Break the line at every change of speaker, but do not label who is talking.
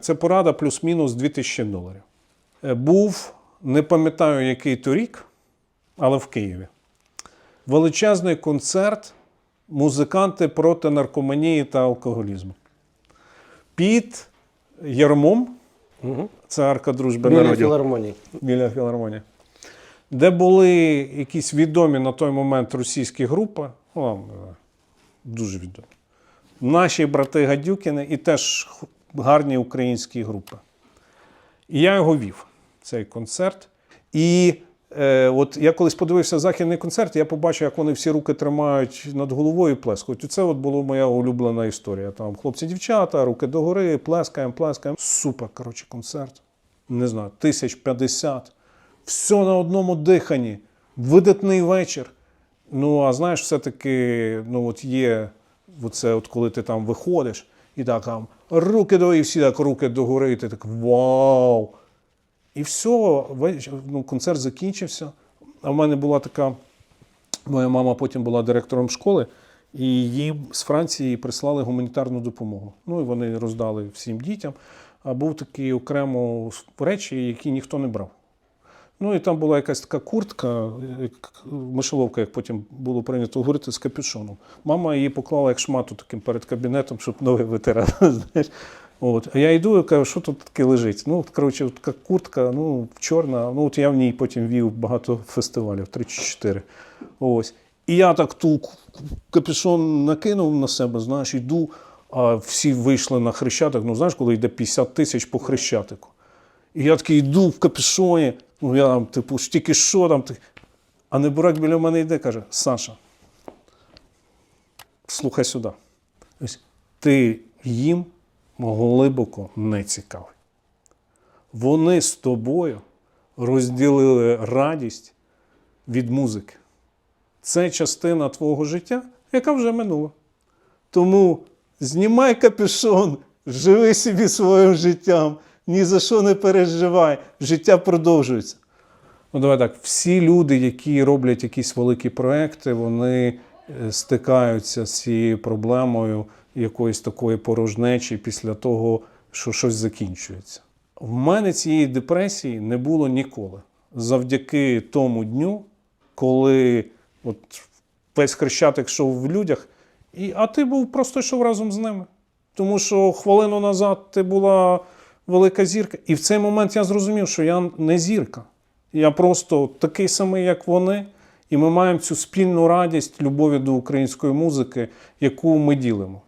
Це порада плюс-мінус 2000 доларів. Е, Був, не пам'ятаю, який то рік, але в Києві. Величезний концерт музиканти проти наркоманії та алкоголізму. Під ярмом, це арка дружби
Біля
народів
філармонії.
біля філармонії, де були якісь відомі на той момент російські групи, е, дуже відомі. Наші брати Гадюкіни і теж гарні українські групи. І я його вів, цей концерт. І е, от я колись подивився західний концерт, я побачив, як вони всі руки тримають над головою і плескають. І це от була моя улюблена історія. Там хлопці-дівчата, руки догори, плескаємо, плескаємо. Супер, коротше, концерт. Не знаю, тисяч п'ятдесят. Все на одному диханні. Видатний вечір. Ну, а знаєш, все-таки ну, от є оце, от коли ти там виходиш, і так там руки до і всі так руки догори, і ти так вау! І все, ну, концерт закінчився. А в мене була така. Моя мама потім була директором школи, і їм з Франції прислали гуманітарну допомогу. Ну і вони роздали всім дітям. А був такі окремо речі, які ніхто не брав. Ну і там була якась така куртка, як мишеловка, як потім було прийнято говорити, з капюшоном. Мама її поклала як шмату таким перед кабінетом, щоб ноги витирати. Знаєш. От. А я йду і кажу, що тут таке лежить? Ну, от, коротше, от така куртка, ну, чорна. Ну, от я в ній потім вів багато фестивалів, три чи чотири. Ось. І я так ту капюшон накинув на себе, знаєш, йду, а всі вийшли на хрещатик. Ну, знаєш, коли йде 50 тисяч по хрещатику. І я такий йду в капюшоні, ну я там, типу, тільки що там. А небурак біля мене йде, каже: Саша, слухай сюди. Ось ти їм глибоко не цікавий. Вони з тобою розділили радість від музики. Це частина твого життя, яка вже минула. Тому знімай капюшон, живи собі своїм життям, ні за що не переживай, життя продовжується. Ну, давай так, всі люди, які роблять якісь великі проекти, вони е, стикаються з цією проблемою якоїсь такої порожнечі після того, що щось закінчується. В мене цієї депресії не було ніколи. Завдяки тому дню, коли от весь хрещатик йшов в людях, і, а ти був просто йшов разом з ними. Тому що хвилину назад ти була велика зірка. І в цей момент я зрозумів, що я не зірка. Я просто такий самий, як вони. І ми маємо цю спільну радість любові до української музики, яку ми ділимо.